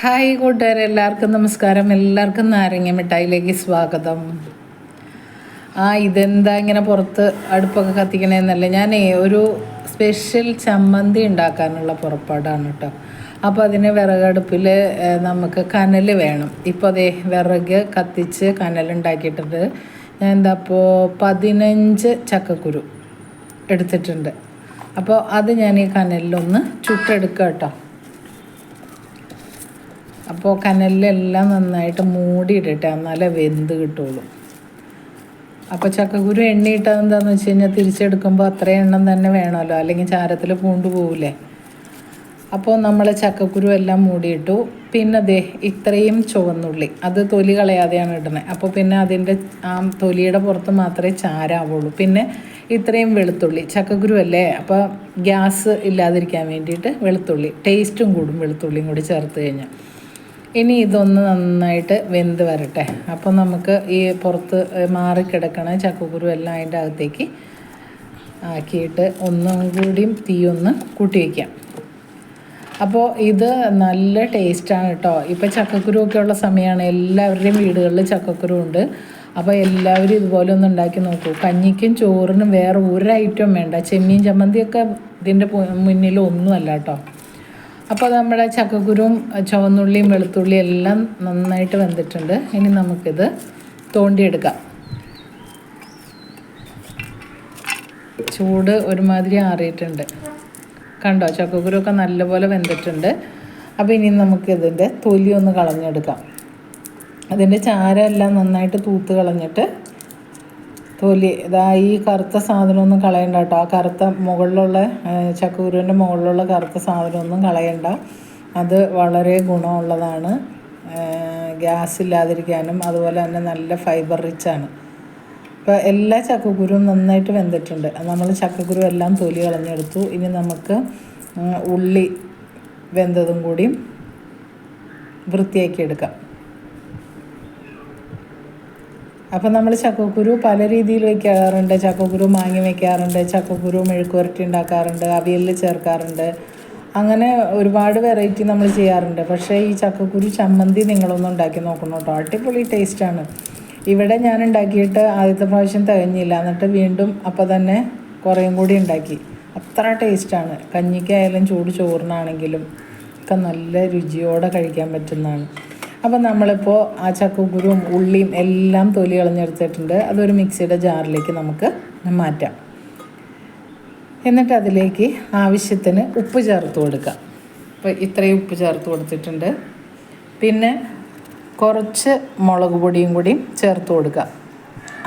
Hi കൂട്ടുകാരെ എല്ലാവർക്കും നമസ്കാരം. എല്ലാവർക്കും നാരങ്ങ മിഠായിലേക്ക് സ്വാഗതം. ആ ഇതെന്താ ഇങ്ങനെ പുറത്ത് അടുപ്പൊക്കെ കത്തിക്കണേന്നല്ല? ഞാൻ ഒരു സ്പെഷ്യൽ ചമ്മന്തി ഉണ്ടാക്കാനുള്ള പുറപ്പാടാണ് കേട്ടോ. അപ്പോൾ അതിന് വിറകടുപ്പിൽ നമുക്ക് കനൽ വേണം. ഇപ്പോൾ അതേ വിറക് കത്തിച്ച് കനലുണ്ടാക്കിയിട്ടുണ്ട് ഞാൻ എന്താ അപ്പോൾ പതിനഞ്ച് ചക്കക്കുരു എടുത്തിട്ടുണ്ട്. അപ്പോൾ അത് ഞാൻ ഈ കനലിലൊന്ന് ചുട്ടെടുക്കാം കേട്ടോ അപ്പോൾ കനലിലെല്ലാം നന്നായിട്ട് മൂടിയിട്ടിട്ട് എന്നാലേ വെന്ത് കിട്ടുള്ളൂ. അപ്പോൾ ചക്കക്കുരു എണ്ണയിട്ടത് എന്താണെന്ന് വെച്ച് കഴിഞ്ഞാൽ തിരിച്ചെടുക്കുമ്പോൾ അത്ര എണ്ണം തന്നെ വേണമല്ലോ അല്ലെങ്കിൽ ചാരത്തിൽ പൂണ്ടു പോവില്ലേ അപ്പോൾ നമ്മൾ ചക്കക്കുരു എല്ലാം മൂടിയിട്ടു പിന്നെ ദേ ഇത്രയും ചുവന്നുള്ളി അത് തൊലി കളയാതെയാണ് ഇടുന്നത് അപ്പോൾ പിന്നെ അതിന്റെ ആ തൊലിയുടെ പുറത്ത് മാത്രമേ ചാരാവുള്ളൂ. പിന്നെ ഇത്രയും വെളുത്തുള്ളി ചക്കക്കുരു അല്ലേ? അപ്പോൾ ഗ്യാസ് ഇല്ലാതിരിക്കാൻ വേണ്ടിയിട്ട് വെളുത്തുള്ളി ടേസ്റ്റും കൂടും വെളുത്തുള്ളിയും കൂടി ചേർത്ത് കഴിഞ്ഞാൽ ഇനി ഇതൊന്ന് നന്നായിട്ട് വെന്ത് വരട്ടെ. അപ്പോൾ നമുക്ക് ഈ പുറത്ത് മാറിക്കിടക്കണ ചക്കക്കുരു എല്ലാം അതിന്റെ അകത്തേക്ക് ആക്കിയിട്ട് ഒന്നും കൂടിയും തീ ഒന്ന് കൂട്ടി വയ്ക്കാം അപ്പോൾ ഇത് നല്ല ടേസ്റ്റാണ് കേട്ടോ ഇപ്പോൾ ചക്കക്കുരു ഒക്കെ ഉള്ള സമയമാണ് എല്ലാവരുടെയും വീടുകളിൽ ചക്കക്കുരു ഉണ്ട്. അപ്പോൾ എല്ലാവരും ഇതുപോലെ ഒന്ന് ഉണ്ടാക്കി നോക്കൂ. കഞ്ഞിക്കും ചോറിനും വേറെ ഒരു ഐറ്റം വേണ്ട. ചെമ്മീൻ ചമ്മന്തിയൊക്കെ ഇതിന്റെ മുന്നിൽ ഒന്നുമല്ല കേട്ടോ അപ്പോൾ നമ്മുടെ ചക്കക്കുരും ചുവന്നുള്ളിയും വെളുത്തുള്ളിയും എല്ലാം നന്നായിട്ട് വെന്തിട്ടുണ്ട്. ഇനി നമുക്കിത് തോണ്ടിയെടുക്കാം. ചൂട് ഒരുമാതിരി ആറിയിട്ടുണ്ട്. കണ്ടോ ചക്കക്കുരുവൊക്കെ നല്ലപോലെ വെന്തിട്ടുണ്ട്. അപ്പോൾ ഇനി നമുക്കിതിന്റെ തൊലി ഒന്ന് കളഞ്ഞെടുക്കാം. അതിന്റെ ചാരമെല്ലാം നന്നായിട്ട് തൂത്ത് കളഞ്ഞിട്ട് തൊലി ഇതാ ഈ കറുത്ത സാധനമൊന്നും കളയണ്ട കേട്ടോ ആ കറുത്ത മുകളിലുള്ള ചക്കൂരുവിന്റെ മുകളിലുള്ള കറുത്ത സാധനമൊന്നും കളയണ്ട. അത് വളരെ ഗുണമുള്ളതാണ്. ഗ്യാസ് ഇല്ലാതിരിക്കാനും അതുപോലെ തന്നെ നല്ല ഫൈബർ റിച്ചാണ്. ഇപ്പോൾ എല്ലാ ചക്കക്കുരുവും നന്നായിട്ട് വെന്തിട്ടുണ്ട്. നമ്മൾ ചക്കക്കുരു എല്ലാം തൊലി കളഞ്ഞെടുത്തു. ഇനി നമുക്ക് ഉള്ളി വെന്തതും കൂടി വൃത്തിയാക്കി എടുക്കാം അപ്പം നമ്മൾ ചക്കക്കുരു പല രീതിയിൽ വയ്ക്കാറുണ്ട് ചക്കക്കുരു മാങ്ങി വയ്ക്കാറുണ്ട് ചക്കക്കുരു മെഴുക്കുവരട്ടി ഉണ്ടാക്കാറുണ്ട്. അവിയലിൽ ചേർക്കാറുണ്ട്. അങ്ങനെ ഒരുപാട് വെറൈറ്റി നമ്മൾ ചെയ്യാറുണ്ട്. പക്ഷേ ഈ ചക്കക്കുരു ചമ്മന്തി നിങ്ങളൊന്നും ഉണ്ടാക്കി നോക്കണം കേട്ടോ. അടിപൊളി ടേസ്റ്റാണ് ഇവിടെ ഞാൻ ഉണ്ടാക്കിയിട്ട് ആദ്യത്തെ പ്രാവശ്യം തികഞ്ഞില്ല. എന്നിട്ട് വീണ്ടും അപ്പോൾ തന്നെ കുറേയും കൂടി ഉണ്ടാക്കി. അത്ര ടേസ്റ്റാണ് കഞ്ഞിക്കായാലും ചൂട് ചോറിനാണെങ്കിലും ഒക്കെ നല്ല രുചിയോടെ കഴിക്കാൻ പറ്റുന്നതാണ്. അപ്പോൾ നമ്മളിപ്പോൾ ആ ചക്കക്കുരും ഉള്ളിയും എല്ലാം തൊലി കളഞ്ഞെടുത്തിട്ടുണ്ട്. അതൊരു മിക്സിയുടെ ജാറിലേക്ക് നമുക്ക് മാറ്റാം. എന്നിട്ട് അതിലേക്ക് ആവശ്യത്തിന് ഉപ്പ് ചേർത്ത് കൊടുക്കുക അപ്പോൾ ഇത്രയും ഉപ്പ് ചേർത്ത് കൊടുത്തിട്ടുണ്ട്. പിന്നെ കുറച്ച് മുളക് പൊടിയും കൂടി ചേർത്ത് കൊടുക്കുക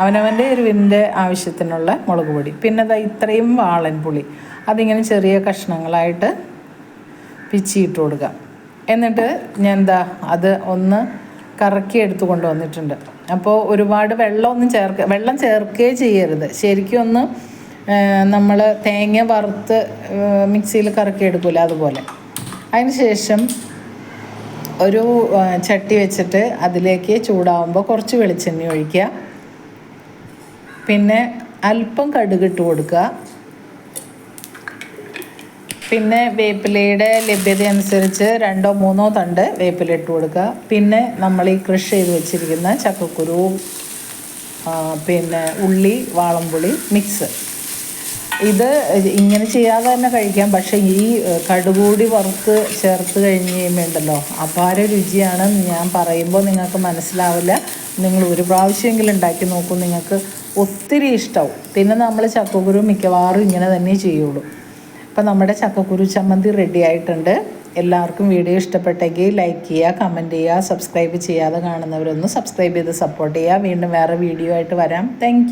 അവനവന്റെ എരിവിന്റെ ആവശ്യത്തിനുള്ള മുളക് പൊടി. പിന്നെ അതാ ഇത്രയും വാളൻ പുളി അതിങ്ങനെ ചെറിയ കഷ്ണങ്ങളായിട്ട് പിച്ചിയിട്ട് കൊടുക്കുക എന്നിട്ട് ഞാൻ എന്താ അത് ഒന്ന് കറക്കി എടുത്തു കൊണ്ടുവന്നിട്ടുണ്ട്. അപ്പോൾ ഒരുപാട് വെള്ളമൊന്നും ചേർക്ക വെള്ളം ചേർക്കുകയേ ചെയ്യരുത്. ശരിക്കും ഒന്ന് നമ്മൾ തേങ്ങ വറുത്ത് മിക്സിയിൽ കറക്കി എടുക്കില്ല അതുപോലെ. അതിന് ശേഷം ഒരു ചട്ടി വെച്ചിട്ട് അതിലേക്ക് ചൂടാവുമ്പോൾ കുറച്ച് വെളിച്ചെണ്ണ ഒഴിക്കുക. പിന്നെ അല്പം കടുകിട്ട് കൊടുക്കുക. പിന്നെ വേപ്പിലയുടെ ലഭ്യത അനുസരിച്ച് രണ്ടോ മൂന്നോ തണ്ട് വേപ്പില ഇട്ട് കൊടുക്കുക. പിന്നെ നമ്മൾ ഈ കൃഷി ചെയ്ത് വെച്ചിരിക്കുന്ന ചക്കക്കുരു പിന്നെ ഉള്ളി വാളംപുളി മിക്സ്. ഇത് ഇങ്ങനെ ചെയ്യാതെ തന്നെ കഴിക്കാം. പക്ഷേ ഈ കടുകൂടി വറുത്ത് ചേർത്ത് കഴിഞ്ഞ് കഴിയുമ്പോണ്ടല്ലോ അപാര രുചിയാണ് ഞാൻ പറയുമ്പോൾ നിങ്ങൾക്ക് മനസ്സിലാവില്ല. നിങ്ങൾ ഒരു പ്രാവശ്യമെങ്കിലും ഉണ്ടാക്കി നോക്കും. നിങ്ങൾക്ക് ഒത്തിരി ഇഷ്ടമാവും പിന്നെ നമ്മൾ ചക്കക്കുരു മിക്കവാറും ഇങ്ങനെ തന്നെ ചെയ്യുള്ളൂ. അപ്പോൾ നമ്മുടെ ചക്കക്കുരു ചമ്മന്തി റെഡി ആയിട്ടുണ്ട്. എല്ലാവർക്കും വീഡിയോ ഇഷ്ടപ്പെട്ടെങ്കിൽ ലൈക്ക് ചെയ്യുക കമന്റ് ചെയ്യുക സബ്സ്ക്രൈബ് ചെയ്യാതെ കാണുന്നവരൊന്ന് സബ്സ്ക്രൈബ് ചെയ്ത് സപ്പോർട്ട് ചെയ്യുക. വീണ്ടും വേറെ വീഡിയോ ആയിട്ട് വരാം. താങ്ക്